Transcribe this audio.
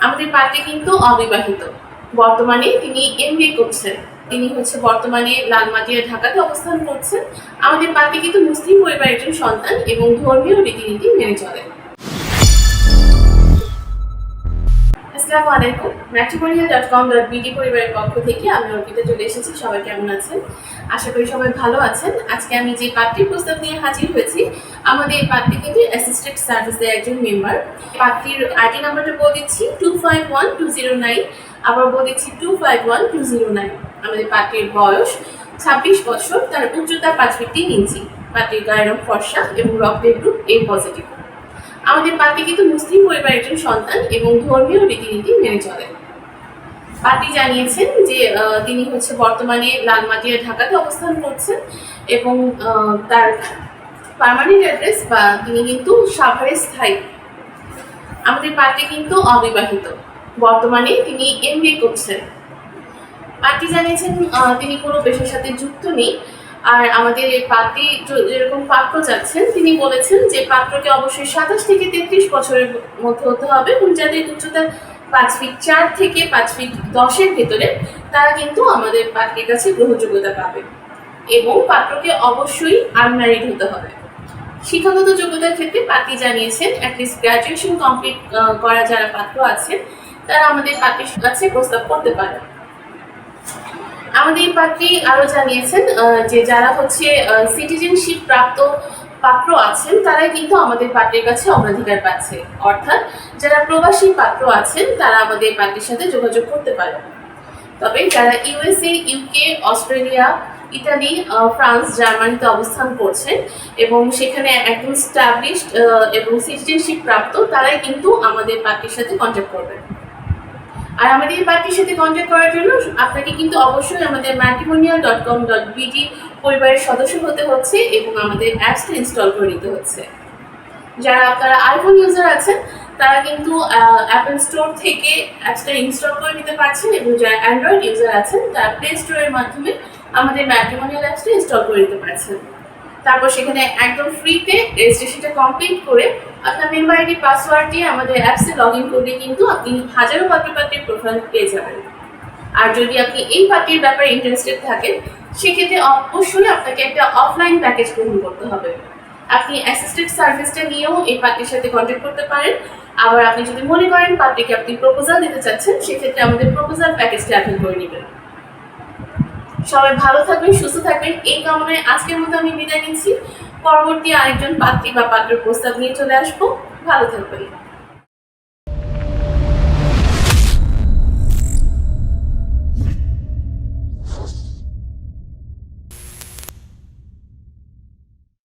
আমাদের পার্টি কিন্তু অবিবাহিত। বর্তমানে তিনি এমবিএ করছেন। তিনি হচ্ছে বর্তমানে লালমাটিয়া, ঢাকাতে অবস্থান করছেন। আমাদের পার্টি কিন্তু মুসলিম পরিবারের একজন সন্তান এবং ধর্মীয় রীতিনীতি মেনে চলে আসসালামু আলাইকুম matrimonial dot com dot BD পরিবারের পক্ষ থেকে আমি অর্পিতা চলে এসেছি। সবাই কেমন আছেন? আশা করি সবাই ভালো আছেন। আজকে আমি যে পার্টির প্রস্তাব নিয়ে হাজির হয়েছি, আমাদের এই পার্টি কিন্তু অ্যাসিস্ট্যান্ট সার্ভিসের একজন মেম্বার পার্টির আইডি নাম্বারটা বলে দিচ্ছি two five one two zero nine আবার বলে দিচ্ছি two five one two zero nine আমাদের পার্টির বয়স ছাব্বিশ বছর, তার উচ্চতা পাঁচ ফিট তিন ইঞ্চি। পার্টির গায়ের রং ফর্সা এবং রক্তের গ্রুপ এ পজিটিভ আমাদের পার্টি কিন্তু মুসলিম পরিবারের একজন সন্তান এবং ধর্মীয় রীতিনীতি মেনে চলেন পার্টি জানিয়েছেন যে তিনি হচ্ছে বর্তমানে লালমাটিয়া, ঢাকাতে অবস্থান করছেন এবং তার পার্মানেন্ট অ্যাড্রেস বা তিনি কিন্তু সাভারে স্থায়ী। আমাদের পার্টি কিন্তু অবিবাহিত। বর্তমানে তিনি এমবিএ করছেন। পার্টি জানিয়েছেন তিনি কোনো পেশার সাথে যুক্ত নেই। আর আমাদের এই য- যেরকম পাত্র চাচ্ছেন, তিনি বলেছেন যে পাত্রকে অবশ্যই সাতাশ থেকে তেত্রিশ বছরের মধ্যে হতে হবে এবং যাদের উচ্চতা পাঁচ ফিট চার থেকে পাঁচ ফিট দশের ভেতরে, তারা কিন্তু আমাদের পার্টির কাছে গ্রহণযোগ্যতা পাবে এবং পাত্রকে অবশ্যই আনম্যারিড হতে হবে। শিক্ষাগত যোগ্যতার ক্ষেত্রে পার্টি জানিয়েছেন অ্যাটলিস্ট গ্র্যাজুয়েশন কমপ্লিট করা যারা পাত্র আছেন, তারা আমাদের পার্টির কাছে প্রস্তাব করতে পারে আমাদের পাত্রী আরও জানিয়েছেন যে যারা হচ্ছে সিটিজেনশিপ প্রাপ্ত পাত্র আছেন, তারাই কিন্তু আমাদের পাত্রের কাছে অগ্রাধিকার পাচ্ছে। অর্থাৎ যারা প্রবাসী পাত্র আছেন, তারা আমাদের পাত্রের সাথে যোগাযোগ করতে পারে তবে যারা USA, UK, Australia, Italy France, জার্মানিতে অবস্থান করছেন এবং সেখানে একদম স্টাবলিশড এবং সিটিজেনশিপ প্রাপ্ত, তারাই কিন্তু আমাদের পার্টির সাথে কন্ট্যাক্ট করবেন। আর আমাদের এই পার্টির সাথে কন্ট্যাক্ট করার জন্য আপনাকে কিন্তু অবশ্যই আমাদের matrimonial dot com dot BD পরিবারের সদস্য হতে হচ্ছে এবং আমাদের অ্যাপসটা ইনস্টল করে নিতে হচ্ছে। যারা আপনারা আইফোন ইউজার আছেন, তারা কিন্তু অ্যাপল স্টোর থেকে অ্যাপসটা ইনস্টল করে নিতে পারছেন এবং যারা অ্যান্ড্রয়েড ইউজার আছেন, তারা প্লে স্টোরের মাধ্যমে আমাদের ম্যাট্রিমোনিয়াল অ্যাপসটা ইনস্টল করে নিতে পারছেন। তারপর সেখানে একদম ফ্রিতে রেজিস্ট্রেশনটা কমপ্লিট করে আপনার মেম্বার আইডি পাসওয়ার্ড দিয়ে আমাদের অ্যাপসে লগ ইন করলে কিন্তু আপনি হাজারো পাত্রপাত্রীর প্রোফাইল পেয়ে যাবেন। আর যদি আপনি এই পার্টির ব্যাপারে ইন্টারেস্টেড থাকেন, সেক্ষেত্রে অবশ্যই আপনাকে একটা অফলাইন প্যাকেজ গ্রহণ করতে হবে। আপনি অ্যাসিস্ট্যান্ট সার্ভিসটা নিয়েও এই পার্টির সাথে কন্ট্যাক্ট করতে পারেন। আবার আপনি যদি মনে করেন পার্টিকে আপনি প্রপোজাল দিতে চাচ্ছেন, সেক্ষেত্রে আমাদের প্রপোজাল প্যাকেজটা অ্যাপ্লাই করে নেবেন। সবাই ভালো থাকবেন, সুস্থ থাকবেন। এই কামনায় আজকের মতো আমি বিদায় নিচ্ছি। পরবর্তী আরেকজন পাত্রী বা পাত্র প্রস্তাব নিয়ে চলে আসব। ভালো থাকবেন।